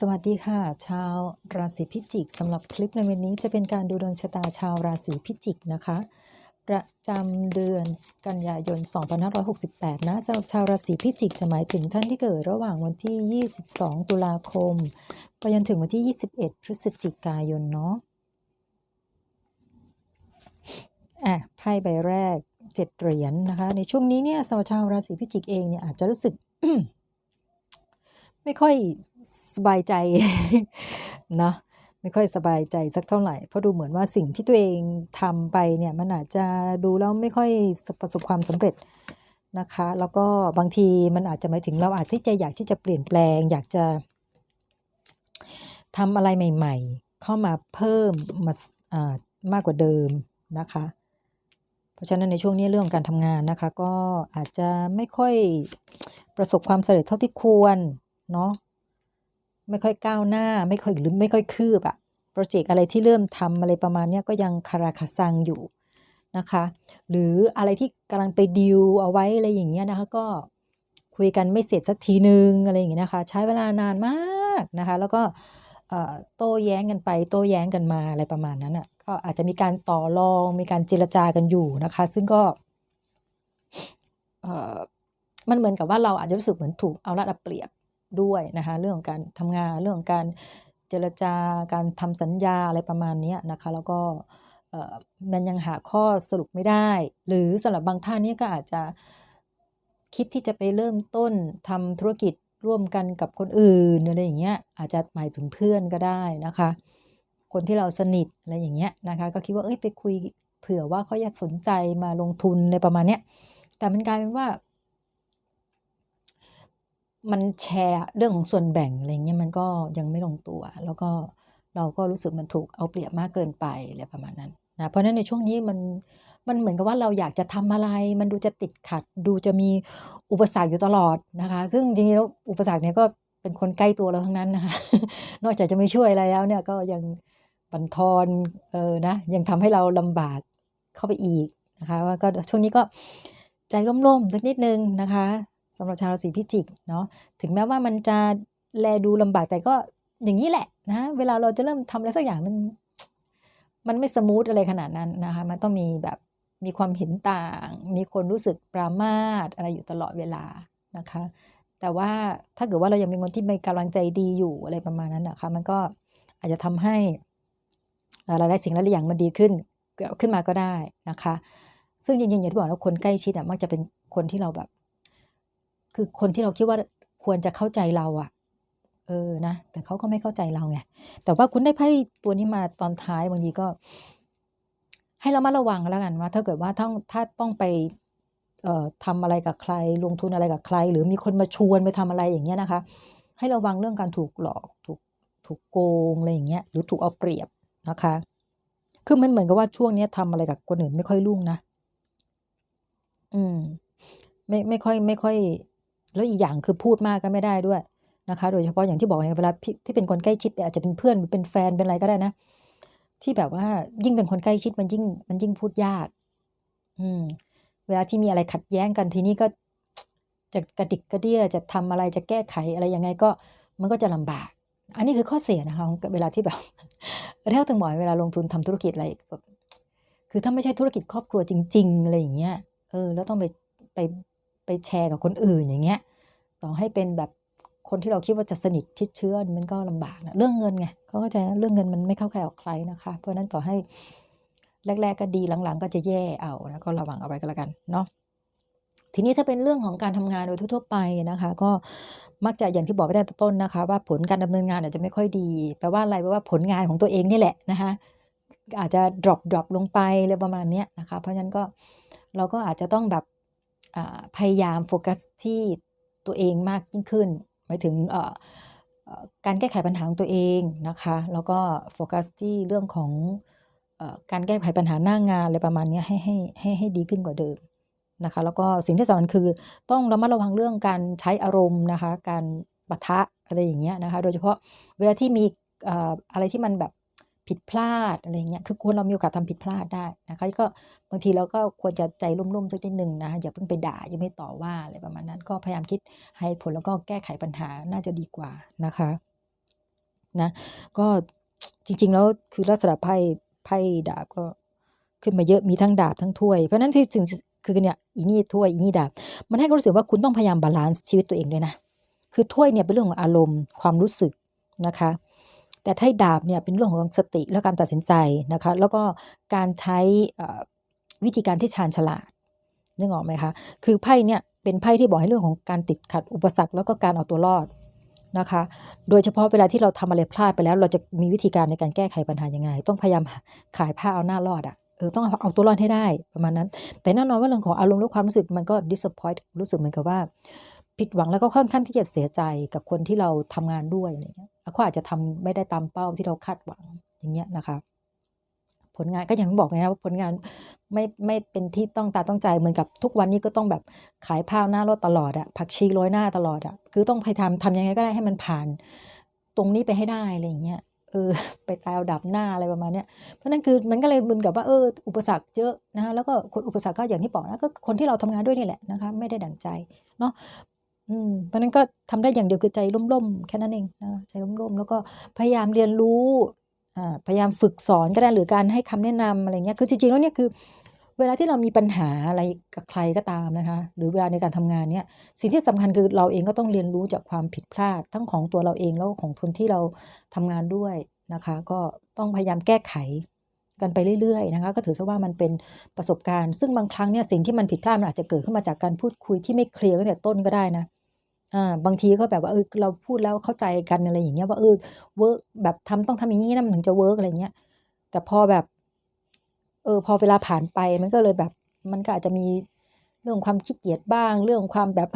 สวัสดีค่ะ ชาวราศีพิจิกสำหรับคลิปในวันนี้จะเป็นการดูดวงชะตาชาวราศีพิจิกนะคะ ประจำเดือนกันยายน 2568 นะสำหรับชาวราศีพิจิกจะหมายถึงท่านที่เกิดระหว่างวันที่ 22 ตุลาคม ไปจนถึงวันที่ 21 พฤศจิกายนเนาะอะไพ่ใบแรก 7 เหรียญนะคะ ในช่วงนี้เนี่ยสำหรับชาวราศีพิจิกเองเนี่ยอาจจะรู้สึก ไม่ค่อยสบายใจนะไม่ค่อยสบายใจสักเท่าไหร่ เพราะดูเหมือนว่าสิ่งที่ตัวเองทำไปเนี่ยมันอาจจะดูแล้วไม่ค่อยประสบความสำเร็จนะคะ แล้วก็บางทีมันอาจจะหมายถึงเราอาจที่จะอยากที่จะเปลี่ยนแปลง อยากจะทำอะไรใหม่ ๆ เข้ามาเพิ่มมาอ่ามากกว่าเดิมนะคะ เพราะฉะนั้นในช่วงนี้เรื่องของการทำงานนะคะ ก็อาจจะไม่ค่อยประสบความสำเร็จเท่าที่ควร เนาะไม่ค่อยก้าวหน้าไม่ค่อยหรือไม่ค่อยคืบอะโปรเจกต์อะไรที่เริ่มทำอะไรประมาณเนี้ยก็ยังคาราคาซังอยู่นะคะ หรืออะไรที่กำลังไปดิวเอาไว้อะไรอย่างเงี้ยนะคะก็คุยกันไม่เสร็จสักทีนึงอะไรอย่างเงี้ยนะคะ ใช้เวลานานมากนะคะ แล้วก็โต้แย้งกันไป โต้แย้งกันมาอะไรประมาณนั้นอะก็อาจจะมีการต่อรองมีการเจรจากันอยู่นะคะ ซึ่งก็มันเหมือนกับว่าเราอาจจะรู้สึกเหมือนถูกเอารัดเอาเปรียบ ด้วยนะคะเรื่องของการทำงานเรื่องของการเจรจาการทำสัญญาอะไรประมาณนี้นะคะแล้วก็มันยังหาข้อสรุปไม่ได้ หรือสำหรับบางท่านนี่ก็อาจจะคิดที่จะไปเริ่มต้นทำธุรกิจร่วมกันกับคนอื่นอะไรอย่างเงี้ยอาจจะหมายถึงเพื่อนก็ได้นะคะ คนที่เราสนิทอะไรอย่างเงี้ยนะคะก็คิดว่าเอ้ยไปคุยเผื่อว่าเขาอยากสนใจมาลงทุนในประมาณเนี้ยแต่มันกลายเป็นว่า มันแชร์เรื่องของส่วนแบ่งอะไรเงี้ยมันก็ยังไม่ลงตัว แล้วก็เราก็รู้สึกมันถูกเอาเปรียบมากเกินไปอะไรประมาณนั้นนะเพราะฉะนั้นในช่วงนี้มันมันเหมือนกับว่าเราอยากจะทำอะไร มันดูจะติดขัด ดูจะมีอุปสรรคอยู่ตลอดนะคะ ซึ่งจริงๆแล้วอุปสรรคเนี่ยก็เป็นคนใกล้ตัวเราทั้งนั้นนะคะ นอกจากจะไม่ช่วยอะไรแล้วเนี่ยก็ยังบั่นทอนเออนะยังทำให้เราลำบากเข้าไปอีกนะคะว่าก็ช่วงนี้ก็ใจร่มๆสักนิดนึงนะคะ สำหรับชาวราศีพิจิกเนาะถึงแม้ว่ามันจะแลดูลำบากแต่ก็อย่างนี้แหละนะเวลาเราจะเริ่มทำอะไรสักอย่างมัน มันไม่สมูทอะไรขนาดนั้นนะคะ มันต้องมีแบบมีความเห็นต่าง มีคนรู้สึกปรามาสอะไรอยู่ตลอดเวลานะคะ แต่ว่าถ้าเกิดว่าเรายังมีคนที่มีกำลังใจดีอยู่อะไรประมาณนั้นนะคะ มันก็อาจจะทำให้เราได้สิ่งหลายอย่างมันดีขึ้นขึ้นมาก็ได้นะคะ ซึ่งจริงๆอย่างที่บอกแล้วคนใกล้ชิดอะมักจะเป็นคนที่เราแบบ คือคนที่เราคิดว่าควรจะเข้าใจเราอะเออนะแต่เขาก็ไม่เข้าใจเราไงแต่ว่าคุณได้ไพ่ตัวนี้มาตอนท้ายบางทีก็ ให้เรามาระวังแล้วกันว่า ถ้าเกิดว่าถ้าถ้าต้องไปเอ่อทำอะไรกับใคร ลงทุนอะไรกับใคร หรือมีคนมาชวนไปทำอะไรอย่างเงี้ยนะคะ ให้ระวังเรื่องการถูกหลอกถูกถูกโกงอะไรอย่างเงี้ยหรือถูกเอาเปรียบนะคะ คือมันเหมือนกับว่าช่วงนี้ทำอะไรกับคนอื่นไม่ค่อยรุ่งนะ อืม ไม่ไม่ค่อย ไม่ค่อย แล้วอีกอย่างคือพูดมากก็ไม่ได้ด้วยนะคะ โดยเฉพาะอย่างที่บอกไงเวลาที่เป็นคนใกล้ชิดอาจจะเป็นเพื่อนเป็นแฟนเป็นอะไรก็ได้นะ ที่แบบว่ายิ่งเป็นคนใกล้ชิดมันยิ่งมันยิ่งพูดยาก อืม เวลาที่มีอะไรขัดแย้งกันทีนี้ก็จะกระดิกกระเดี้ยจะทำอะไรจะแก้ไขอะไรยังไงก็มันก็จะลำบาก อันนี้คือข้อเสียนะคะเวลาที่แบบเท่าถึงหมอยเวลาลงทุนทำธุรกิจอะไรแบบคือถ้าไม่ใช่ธุรกิจครอบครัวจริง ๆ อะไรอย่างเงี้ย เออ แล้วต้องไปไป ไปแชร์กับคนอื่นอย่างเงี้ย ต่อให้เป็นแบบคนที่เราคิดว่าจะสนิทชิดเชื้อมันก็ลำบากนะเรื่องเงินไงเขาเข้าใจะเรื่องเงินมันไม่เข้าใครออกใครนะคะ เพราะนั้นต่อให้แรก ๆ ก็ดีหลังๆ ก็จะแย่เอาแล้วก็ระวังเอาไว้ก็แล้วกันเนาะทีนี้ถ้าเป็นเรื่องของการทำงานโดยทั่วไปนะคะ ก็มักจะอย่างที่บอกไปตั้งแต่ต้นนะคะ ว่าผลการดำเนินงานอาจจะไม่ค่อยดีแปลว่าอะไรแปลว่าผลงานของตัวเองนี่แหละนะคะอาจจะ drop drop ลงไปเลยประมาณนี้นะคะ เพราะฉะนั้นก็เราก็อาจจะต้องแบบ พยายามโฟกัสที่ตัวเองมากยิ่งขึ้นหมายถึงการแก้ไขปัญหาของตัวเองนะคะแล้วก็โฟกัสที่เรื่องของการแก้ไขปัญหาหน้างานอะไรประมาณนี้ให้ให้ให้ให้ดีขึ้นกว่าเดิมนะคะแล้วก็สิ่งที่สำคัญคือต้องระมัดระวังเรื่องการใช้อารมณ์นะคะการปะทะอะไรอย่างเงี้ยนะคะโดยเฉพาะเวลาที่มีอะไรที่มันแบบ ผิดพลาดอะไรเงี้ยคือคนเรามีโอกาสทำผิดพลาดได้นะคะก็บางทีเราก็ควรจะใจร่มๆสักนิดหนึ่งนะอย่าเพิ่งไปด่าอย่าไม่ต่อว่าอะไรประมาณนั้น ก็พยายามคิดให้ผลแล้วก็แก้ไขปัญหาน่าจะดีกว่านะคะนะก็จริงๆแล้วคือลักษณะไพ่ไพ่ดาบก็ขึ้นมาเยอะมีทั้งดาบทั้งถ้วย เพราะนั้นที่ถึงคือเนี่ยอีนี่ถ้วยอีนี่ดาบมันให้ความรู้สึกว่าคุณต้องพยายามบาลานซ์ชีวิตตัวเองด้วยนะคือถ้วยเนี่ยเป็นเรื่องของอารมณ์ความรู้สึกนะคะ แต่ไพ่ดาบเนี่ยเป็นเรื่องของสติและการตัดสินใจนะคะแล้วก็การใช้วิธีการที่ชาญฉลาดนึกออกไหมคะคือไพ่เนี่ยเป็นไพ่ที่บอกให้เรื่องของการติดขัดอุปสรรคแล้วก็การเอาตัวรอดนะคะ โดยเฉพาะเวลาที่เราทำอะไรพลาดไปแล้ว เราจะมีวิธีการในการแก้ไขปัญหายังไง ต้องพยายามขายผ้าเอาหน้ารอดอะเออต้องเอาเอาตัวรอดให้ได้ประมาณนั้น แต่แน่นอนว่าเรื่องของอารมณ์และความรู้สึกมันก็ disappoint รู้สึกเหมือนกับว่า ผิดหวังแล้วก็ค่อนข้างที่จะเสียใจกับคนที่เราทำงานด้วยอะไรเงี้ยเขาอาจจะทำไม่ได้ตามเป้าที่เราคาดหวังอย่างเงี้ยนะคะ ผลงานก็อย่างบอกไงครับว่าผลงานไม่ไม่เป็นที่ต้องตาต้องใจเหมือนกับทุกวันนี้ก็ต้องแบบขายผ้าหน้ารถตลอดอะผักชีโรยหน้าตลอดอะคือต้องพยายามทำยังไงก็ได้ให้มันผ่าน ตรงนี้ไปให้ได้อะไรเงี้ยเออไปตายเอาดับหน้าอะไรประมาณเนี้ยเพราะนั่นคือมันก็เลยเหมือนกับว่าเอออุปสรรคเยอะนะคะแล้วก็คนอุปสรรคก็อย่างที่บอกนะก็คนที่เราทำงานด้วยนี่แหละนะคะไม่ได้ดั่งใจเนาะ อืมเพราะนั้นก็ทำได้อย่างเดียวคือใจร่มๆแค่นั้นเองนะใจร่มๆแล้วก็พยายามเรียนรู้อ่าพยายามฝึกสอนก็ได้หรือการให้คำแนะนำอะไรเงี้ยคือจริงๆแล้วเนี่ยคือ เวลาที่เรามีปัญหาอะไรกับใครก็ตามนะคะ หรือเวลาในการทำงานเนี่ยสิ่งที่สำคัญคือเราเองก็ต้องเรียนรู้จากความผิดพลาดทั้งของตัวเราเองแล้วของคนที่เราทำงานด้วยนะคะ ก็ต้องพยายามแก้ไขกันไปเรื่อยๆนะคะก็ถือซะว่ามันเป็นประสบการณ์ ซึ่งบางครั้งเนี่ยสิ่งที่มันผิดพลาดมันอาจจะเกิดขึ้นมาจากการพูดคุยที่ไม่เคลียร์ตั้งแต่ต้นก็ได้นะ อ่า บางทีก็แบบว่า เออ เราพูดแล้วเข้าใจกัน อะไรอย่างเงี้ยว่า เออ เวิร์ก แบบทำ ต้องทำอย่างนี้นะ มันถึงจะเวิร์ก อะไรเงี้ย แต่พอแบบ เออ พอเวลาผ่านไปมันก็เลยแบบ มันก็อาจจะมีเรื่องความขี้เกียจบ้าง เรื่องความแบบ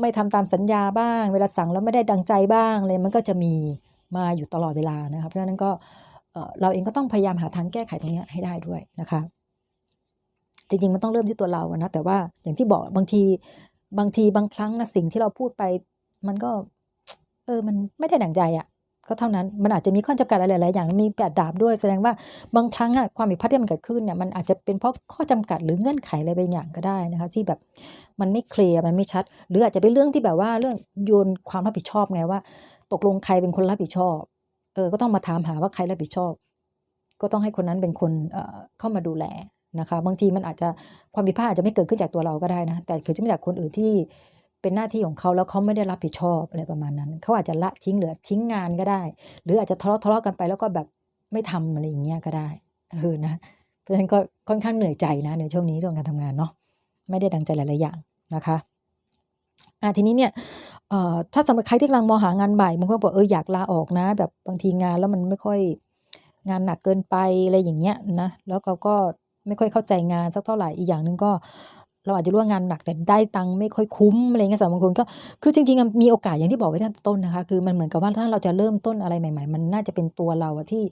ไม่ทำตามสัญญาบ้าง เวลาสั่งแล้วไม่ได้ดังใจบ้างเลย มันก็จะมีมาอยู่ตลอดเวลานะคะ เพราะฉะนั้นก็ เออเราเองก็ต้องพยายามหาทางแก้ไขตรงเนี้ยให้ได้ด้วยนะคะ จริง ๆ มันต้องเริ่มที่ตัวเราอะนะ แต่ว่าอย่างที่บอกบางที บางทีบางครั้งนะสิ่งที่เราพูดไป มันก็ เออ มันไม่ได้ดั่งใจอะก็เท่านั้น มันอาจจะมีข้อจำกัดอะไรหลายอย่าง มีแปดดาบด้วย แสดงว่าบางครั้งอะความผิดพลาดที่มันเกิดขึ้นเนี่ย มันอาจจะเป็นเพราะข้อจำกัดหรือเงื่อนไขอะไรบางอย่างก็ได้นะคะ ที่แบบมันไม่เคลียร์ มันไม่ชัด หรืออาจจะเป็นเรื่องที่แบบว่าเรื่องโยนความรับผิดชอบไงว่า ตกลงใครเป็นคนรับผิดชอบ เออ ก็ต้องมาถามหาว่าใครรับผิดชอบ ก็ต้องให้คนนั้นเป็นคน เอ่อ เข้ามาดูแล นะคะบางทีมันอาจจะความผิดพลาดอาจจะไม่เกิดขึ้นจากตัวเราก็ได้นะ แต่เกิดขึ้นจากคนอื่นที่เป็นหน้าที่ของเขาแล้วเขาไม่ได้รับผิดชอบอะไรประมาณนั้น เขาอาจจะละทิ้งเหลือทิ้งงานก็ได้ หรืออาจจะทะเลาะทะเลาะกันไปแล้วก็แบบไม่ทำอะไรอย่างเงี้ยก็ได้เออนะเพราะฉะนั้นก็ค่อนข้างเหนื่อยใจนะในช่วงนี้เรื่องการทำงานเนาะไม่ได้ดังใจหลายๆอย่างนะคะอะทีนี้เนี่ยเอ่อถ้าสำหรับใครที่กำลังมองหางานใหม่บางคนบอกเอออยากลาออกนะ แบบบางทีงานแล้วมันไม่ค่อยงานหนักเกินไปอะไรอย่างเงี้ยนะแล้วเราก็ ไม่ค่อยเข้าใจงานสักเท่าไหร่อีกอย่างหนึ่งก็ เราอาจจะรู้ว่างานหนักแต่ได้ตังค์ไม่ค่อยคุ้มอะไรเงี้ยสำหรับบางคนก็คือจริงๆมีโอกาสอย่างที่บอกไว้ตั้งต้นนะคะ คือมันเหมือนกับว่าถ้าเราจะเริ่มต้นอะไรใหม่ ๆ มันน่าจะเป็นตัวเราที่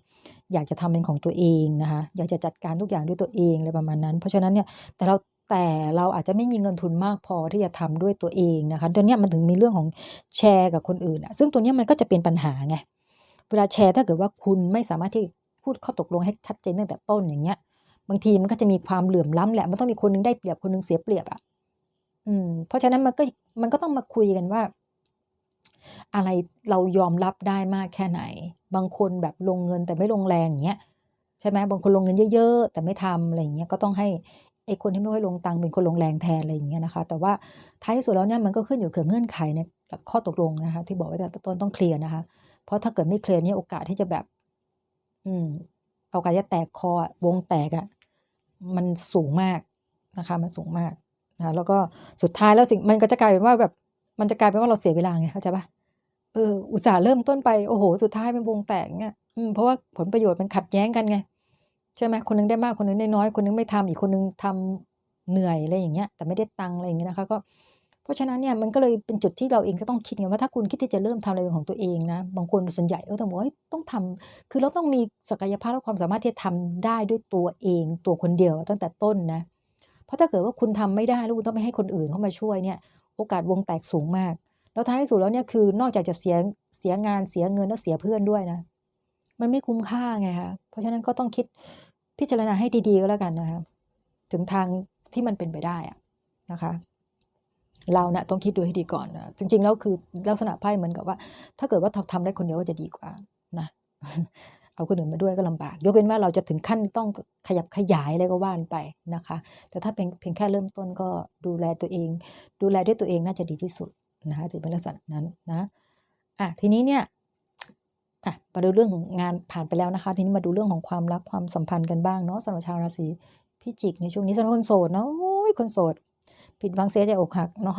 อยากจะทำเป็นของตัวเองนะคะอยากจะจัดการทุกอย่างด้วยตัวเองอะไรประมาณนั้น เพราะฉะนั้นเนี่ยแต่เราแต่เราอาจจะไม่มีเงินทุนมากพอที่จะทำด้วยตัวเองนะคะตัวเนี้ยมันถึงมีเรื่องของแชร์กับคนอื่นอะซึ่งตัวเนี้ยมันก็จะเป็นปัญหาไงเวลาแชร์ถ้าเกิดว่าคุณไม่สามารถที่พูดข้อตกลงให้ชัดเจนตั้งแต่ต้นอย่างเงี้ย บางทีมันก็จะมีความเหลื่อมล้ำแหละ มันต้องมีคนหนึงได้เปรียบคนหนึงเสียเปรียบอะอืม เพราะฉะนั้นมันก็มันก็ต้องมาคุยกันว่า อะไรเรายอมรับได้มากแค่ไหน บางคนแบบลงเงินแต่ไม่ลงแรงอย่างเงี้ยใช่ไหมบางคนลงเงินเยอะ ๆ แต่ไม่ทำอะไรอย่างเงี้ยก็ต้องให้ไอ้คนที่ไม่ค่อยลงตังค์เป็นคนลงแรงแทนอะไรอย่างเงี้ยนะคะ แต่ว่าท้ายที่สุดแล้วเนี่ยมันก็ขึ้นอยู่กับเงื่อนไขในข้อตกลงนะคะ ที่บอกไว้แต่ต้นต้องเคลียร์นะคะ เพราะถ้าเกิดไม่เคลียร์เนี่ยโอกาสที่จะแบบ อืม โอกาสจะแตกคอวงแตกอะมันสูงมากนะคะมันสูงมากนะแล้วก็สุดท้ายแล้วสิ่งมันก็จะกลายเป็นว่าแบบมันจะกลายเป็นว่าเราเสียเวลาไงเข้าใจปะเอออุตส่าห์เริ่มต้นไปโอ้โห สุดท้ายเป็นวงแตกเนี่ยเพราะว่าผลประโยชน์มันขัดแย้งกันไงใช่ไหมคนหนึงได้มากคนหนึงได้น้อยคนหนึงไม่ทำอีกคนหนึงทำเหนื่อยอะไรอย่างเงี้ยแต่ไม่ได้ตังอะไรอย่างเงี้ยนะคะก็ เพราะฉะนั้นเนี่ยมันก็เลยเป็นจุดที่เราเองก็ต้องคิดไงว่าถ้าคุณคิดที่จะเริ่มทำอะไรเป็นของตัวเองนะบางคนส่วนใหญ่ก็ต้องบอกว่าต้องทำคือเราต้องมีศักยภาพและความสามารถที่จะทำได้ด้วยตัวเองตัวคนเดียวตั้งแต่ต้นนะเพราะถ้าเกิดว่าคุณทำไม่ได้แล้วคุณต้องไปให้คนอื่นเข้ามาช่วยเนี่ยโอกาสวงแตกสูงมาก แล้วท้ายสุดแล้วเนี่ยคือนอกจากจะเสียเสียงานเสียเงินแล้วเสียเพื่อนด้วยนะ มันไม่คุ้มค่าไงคะเพราะฉะนั้นก็ต้องคิดพิจารณาให้ดีๆก็แล้วกันนะคะถึงทางที่มันเป็นไปได้อะนะคะ เราน่ะต้องคิดดูให้ดีก่อนนะจริง ๆ แล้วคือลักษณะไพ่เหมือนกับว่า ถ้าเกิดว่าทำทำได้คนเดียวก็จะดีกว่านะเอาคนอื่นมาด้วยก็ลำบาก ยกเว้นว่าเราจะถึงขั้นต้องขยับขยายอะไรก็ว่านไปนะคะ แต่ถ้าเป็นเพียงแค่เริ่มต้นก็ดูแลตัวเอง ดูแลด้วยตัวเองน่าจะดีที่สุดนะคะจะเป็นลักษณะนั้นนะอะทีนี้เนี่ยอะมาดูเรื่องของงานผ่านไปแล้วนะคะ ทีนี้มาดูเรื่องของความรักความสัมพันธ์กันบ้างเนาะสำหรับชาวราศีพิจิกในช่วงนี้สำหรับคนโสดเนาะคนโสด ผิดหวังเสียใจอกหักเนาะ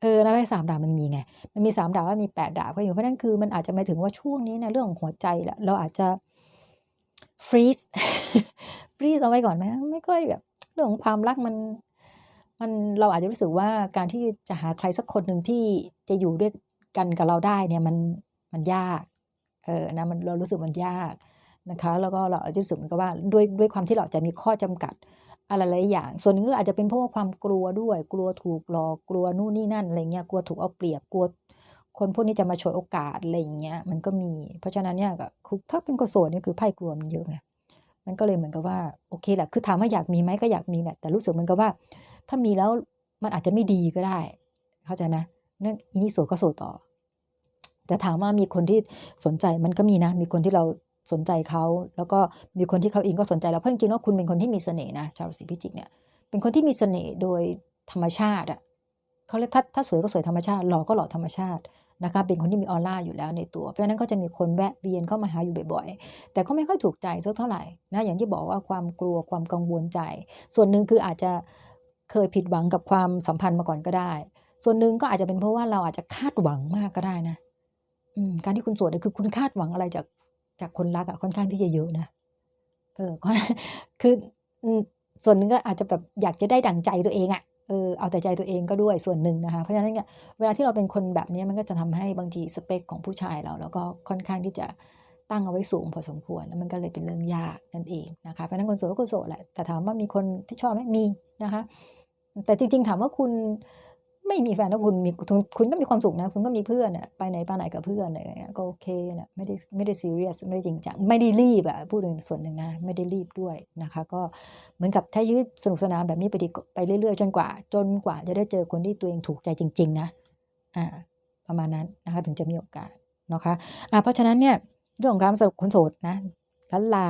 เออนะไพ่สามดาบมันมีไง มันมีสามดาบว่ามีแปดดาบก็อยู่เพราะนั่นคือมันอาจจะหมายถึงว่าช่วงนี้นะเรื่องของหัวใจแหละเราอาจจะฟรีซฟรีซเอาไว้ก่อนไหมไม่ค่อยแบบเรื่องของความรักมัน มันเราอาจจะรู้สึกว่าการที่จะหาใครสักคนหนึ่งที่จะอยู่ด้วยกันกับเราได้เนี่ยมันมันยาก เออนะมันเรารู้สึกมันยากนะคะ แล้วก็เราอาจจะรู้สึกเหมือนกับว่าด้วยด้วยความที่เราจะมีข้อจำกัด อะไรหลายอย่าง ส่วนหนึ่งก็อาจจะเป็นเพราะว่าความกลัวด้วย กลัวถูกหลอก กลัวนู่นนี่นั่นอะไรเงี้ย กลัวถูกเอาเปรียบ กลัวคนพวกนี้จะมาฉวยโอกาสอะไรอย่างเงี้ย มันก็มี เพราะฉะนั้นเนี่ยก็คือถ้าเป็นคนโสดเนี่คือไพ่กลัวมันเยอะไง มันก็เลยเหมือนกับว่าโอเคแหละ คือถามว่าอยากมีไหมก็อยากมีแหละ แต่รู้สึกเหมือนกับว่า ถ้ามีแล้วมันอาจจะไม่ดีก็ได้ เข้าใจไหมนั่นอีนี่โสก็โสต่อแต่ถามว่ามีคนที่สนใจมันก็มีนะ มีคนที่เรา สนใจเขาแล้วก็มีคนที่เขาเองก็สนใจเราเพราะจริงๆแล้วคุณเป็นคนที่มีเสน่ห์นะชาวราศีพิจิกเนี่ยเป็นคนที่มีเสน่ห์โดยธรรมชาติอะเขาเรียกถ้าถ้าสวยก็สวยธรรมชาติหล่อก็หล่อธรรมชาตินะคะเป็นคนที่มีออร่าอยู่แล้วในตัว เพราะฉะนั้นก็จะมีคนแวะเวียนเข้ามาหาอยู่บ่อยๆ แต่ก็ไม่ค่อยถูกใจสักเท่าไหร่นะอย่างที่บอกว่าความกลัวความกังวลใจ ส่วนหนึ่งคืออาจจะเคยผิดหวังกับความสัมพันธ์มาก่อนก็ได้ ส่วนหนึ่งก็อาจจะเป็นเพราะว่าเราอาจจะคาดหวังมากก็ได้นะการที่คุณโสดเนี่ยคือคุณคาดหวังอะไรจาก จากคนรักอะค่อนข้างที่จะเยอะนะ เออคือส่วนหนึ่งก็อาจจะแบบอยากจะได้ดั่งใจตัวเองอะเออเอาแต่ใจตัวเองก็ด้วยส่วนหนึ่งนะคะ เพราะฉะนั้นเนี่ยเวลาที่เราเป็นคนแบบนี้มันก็จะทำให้บางทีสเปคของผู้ชายเรา แล้วก็ค่อนข้างที่จะตั้งเอาไว้สูงพอสมควรแล้วมันก็เลยเป็นเรื่องยากนั่นเองนะคะเพราะฉะนั้นคนโสดก็คนโสดแหละแต่ถามว่ามีคนที่ชอบไหมมีนะคะ แต่จริง ๆ ถามว่าคุณ ไม่มีแฟนแล้วคุณมีคุณคุณก็มีความสุขนะ คุณก็มีเพื่อนอะไปไหนมาไหนกับเพื่อนอะไรอย่างเงี้ยก็โอเคนะไม่ได้ไม่ได้ซีเรียสไม่ได้จริงจังไม่ได้รีบอะพูดในส่วนหนึ่งนะ ไม่ได้รีบด้วยนะคะ ก็เหมือนกับใช้ชีวิตสนุกสนานแบบนี้ไปดีไปเรื่อยๆ จนกว่า จนกว่าจะได้เจอคนที่ตัวเองถูกใจจริง ๆ นะอ่าประมาณนั้นนะคะ ถึงจะมีโอกาสนะคะอ่าเพราะฉะนั้นเนี่ยเรื่องของการสรับคนโสดนะลันลา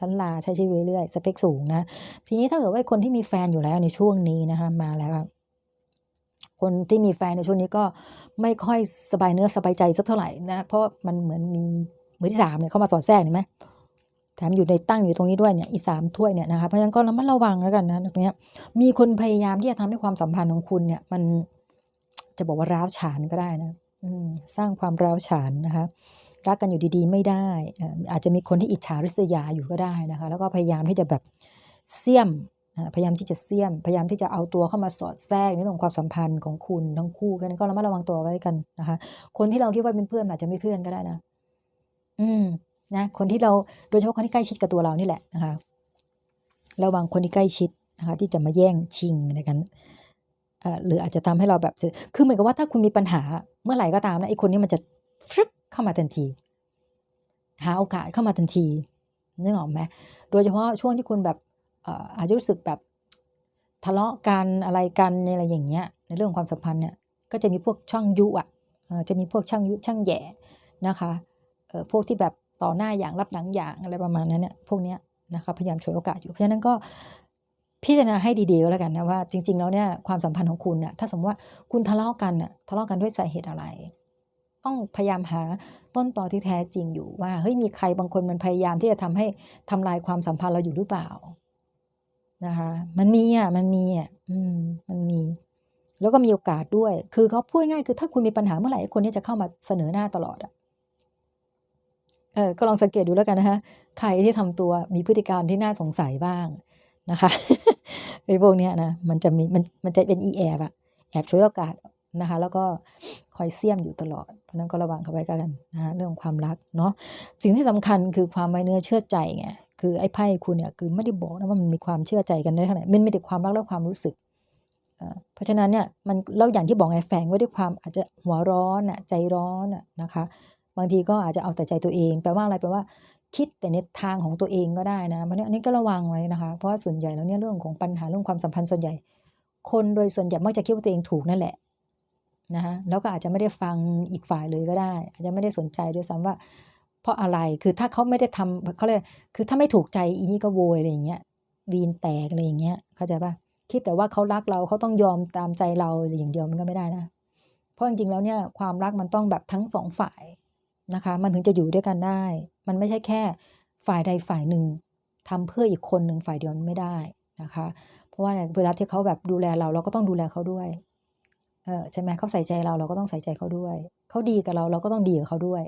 ลันลาใช้ชีวิตเรื่อยสเปคสูงนะ ทีนี้ถ้าเกิดว่าคนที่มีแฟนอยู่แล้วในช่วงนี้นะคะมาแล้ว คนที่มีแฟนในช่วงนี้ก็ไม่ค่อยสบายเนื้อสบายใจสักเท่าไหร่นะ เพราะมันเหมือนมีมือที่สามเนี่ยเข้ามาสอดแทรกเห็นไหมแถมอยู่ในตั้งอยู่ตรงนี้ด้วยเนี่ยอีสามถ้วยเนี่ยนะคะเพราะฉะนั้นก็ระมัดระวังแล้วกันนะตรงนี้มีคนพยายามที่จะทำให้ความสัมพันธ์ของคุณเนี่ย มันจะบอกว่าร้าวฉานก็ได้นะอืมสร้างความร้าวฉานนะคะรักกันอยู่ดีๆ ไม่ได้อาจจะมีคนที่อิจฉาริษยาอยู่ก็ได้นะคะ แล้วก็พยายามที่จะแบบเสี่ยม พยายามที่จะเสี่ยม พยายามที่จะเอาตัวเข้ามาสอดแทรกในเรื่องของความสัมพันธ์ของคุณทั้งคู่เพราะนั้นก็ระมัดระวังตัวไว้กันนะคะ คนที่เราคิดว่าเป็นเพื่อนอาจจะไม่เพื่อนก็ได้นะ อืม นะ คนที่เราโดยเฉพาะคนที่ใกล้ชิดกับตัวเรานี่แหละนะคะ ระวังคนที่ใกล้ชิดนะคะ ที่จะมาแย่งชิงอะไรกันหรืออาจจะทำให้เราแบบ คือเหมือนกับว่าถ้าคุณมีปัญหา เมื่อไหร่ก็ตามนะไอ้คนนี้มันจะฟึบเข้ามาทันที หาโอกาสเข้ามาทันทีนึกออกไหมโดยเฉพาะช่วงที่คุณแบบ อาจจะรู้สึกแบบทะเลาะกันอะไรกันในอะไรอย่างเงี้ยในเรื่องความสัมพันธ์เนี่ยก็จะมีพวกช่างยุอะเอ่อจะมีพวกช่างยุช่างแย่นะคะพวกที่แบบต่อหน้าอย่างรับหลังอย่างอะไรประมาณนั้นเนี่ยพวกเนี้ยนะคะพยายามฉวยโอกาสอยู่เพราะฉะนั้นก็พิจารณาให้ดีๆก็แล้วกันนะว่าจริง ๆ แล้วเนี่ยความสัมพันธ์ของคุณเนี่ยถ้าสมมติว่าคุณทะเลาะกันน่ะทะเลาะกันด้วยสาเหตุอะไร ต้องพยายามหาต้นตอที่แท้จริงอยู่ว่าเฮ้ยมีใครบางคนมันพยายามที่จะทำให้ทำลายความสัมพันธ์เราอยู่หรือเปล่า นะคะ มันมีอะ มันมีอะ อืม มันมี แล้วก็มีโอกาสด้วย คือเขาพูดง่ายคือถ้าคุณมีปัญหาเมื่อไหร่คนนี้จะเข้ามาเสนอหน้าตลอดอะ เออก็ลองสังเกตดูแล้วกันนะคะ ใครที่ทำตัวมีพฤติการที่น่าสงสัยบ้างนะคะไอ้พวกเนี้ยนะ มันจะมี มัน มันจะเป็นอีแอบอะแอบช่วยโอกาสนะคะ แล้วก็คอยเสี่ยมอยู่ตลอด เพราะนั้นก็ระวังเขาไว้กันนะคะเรื่องความรักเนาะ สิ่งที่สำคัญคือความไว้เนื้อเชื่อใจไง คือไอ้ไพ่คุณเนี่ยคือไม่ได้บอกนะว่ามันมีความเชื่อใจกันได้เท่าไหร่มันไม่ได้ความรักและความรู้สึกเพราะฉะนั้นเนี่ยมันแล้วอย่างที่บอกไงแฝงไว้ด้วยความอาจจะหัวร้อนอะใจร้อนอะนะคะ บางทีก็อาจจะเอาแต่ใจตัวเองแปลว่าอะไรแปลว่า คิดแต่ในทางของตัวเองก็ได้นะเพราะนั้อันนี้ก็ระวังไว้นะคะ เพราะว่าส่วนใหญ่แล้วเนี่ยเรื่องของปัญหาเรื่องความสัมพันธ์ส่วนใหญ่ คนโดยส่วนใหญ่มักจะคิดว่าตัวเองถูกนั่นแหละนะคะแล้วก็อาจจะไม่ได้ฟังอีกฝ่ายเลยก็ได้ อาจจะไม่ได้สนใจด้วยซ้ำว่า เพราะอะไรคือถ้าเขาไม่ได้ทำเขาเรียกคือถ้าไม่ถูกใจอีนี่ก็โวยอะไรอย่างเงี้ยวีนแตกอะไรอย่างเงี้ยเข้าใจปะคิดแต่ว่าเขารักเราเขาต้องยอมตามใจเราอย่างเดียวมันก็ไม่ได้นะ เพราะจริงๆแล้วเนี่ยความรักมันต้องแบบทั้งสองฝ่ายนะคะ มันถึงจะอยู่ด้วยกันได้ มันไม่ใช่แค่ฝ่ายใดฝ่ายหนึ่งทำเพื่ออีกคนหนึ่งฝ่ายเดียวไม่ได้นะคะ เพราะว่าเนี่ยเวลาที่เขาแบบดูแลเราเราก็ต้องดูแลเขาด้วยเออใช่ไหมเขาใส่ใจเราเราก็ต้องใส่ใจเขาด้วย เขาดีกับเราเราก็ต้องดีกับเขาด้วย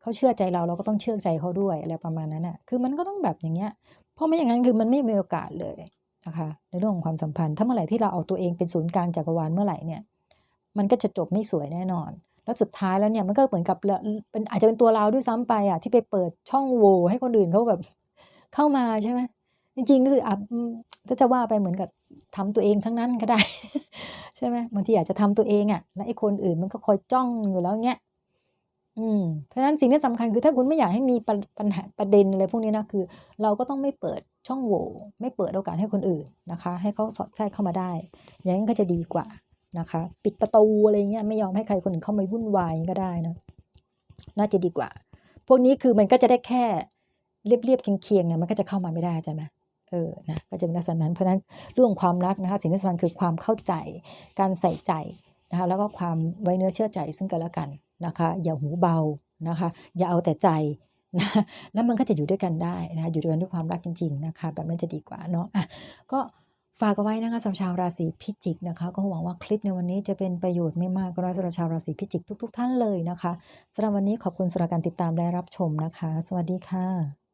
เขาเชื่อใจเราเราก็ต้องเชื่อใจเขาด้วยอะไรประมาณนั้นอะคือมันก็ต้องแบบอย่างเงี้ย เพราะไม่อย่างนั้นคือมันไม่มีโอกาสเลยนะคะในเรื่องของความสัมพันธ์ ถ้าเมื่อไหร่ที่เราเอาตัวเองเป็นศูนย์กลางจักรวาลเมื่อไหร่เนี่ย มันก็จะจบไม่สวยแน่นอน แล้วสุดท้ายแล้วเนี่ยมันก็เหมือนกับเราเป็นอาจจะเป็นตัวเราด้วยซ้ำไปอะที่ไปเปิดช่องโหว่ให้คนอื่นเขาแบบเข้ามาใช่ไหมจริงๆก็คืออะถ้าจะว่าไปเหมือนกับทำตัวเองทั้งนั้นก็ได้ ใช่ไหมบางทีอาจจะทำตัวเองอะแล้วไอ้คนอื่นมันก็คอยจ้องอยู่แล้วเงี้ย อืมเพราะฉะนั้นสิ่งที่สำคัญคือถ้าคุณไม่อยากให้มีปัญหาประเด็นอะไรพวกนี้นะคือ เราก็ต้องไม่เปิดช่องโหว่ไม่เปิดโอกาสให้คนอื่นนะคะ ให้เขาสอดแทรกเข้ามาได้ อย่างนั้นก็จะดีกว่านะคะ ปิดประตูอะไรเงี้ยไม่ยอมให้ใครคนอื่นเข้ามาวุ่นวายก็ได้นะน่าจะดีกว่า พวกนี้คือมันก็จะได้แค่เรียบๆเคียงๆไงมันก็จะเข้ามาไม่ได้ใช่ไหมเออ นะ ก็จะเป็นลักษณะนั้น เพราะนั้นเรื่องความรักนะคะ สิ่งที่สำคัญคือความเข้าใจ การใส่ใจ นะคะแล้วก็ความไว้เนื้อเชื่อใจซึ่งกันและกันนะคะอย่าหูเบานะคะอย่าเอาแต่ใจนะแล้วมันก็จะอยู่ด้วยกันได้นะคะอยู่ด้วยกันด้วยความรักจริงๆนะคะแบบนั้นจะดีกว่าเนาะอะก็ฝากเอาไว้นะคะสำหรับชาวราศีพิจิกนะคะก็หวังว่าคลิปในวันนี้จะเป็นประโยชน์ไม่มากก็น้อยสำหรับชาวราศีพิจิกทุก ๆ ท่านเลยนะคะสำหรับวันนี้ขอบคุณสำหรับการติดตามและรับชมนะคะ สวัสดีค่ะ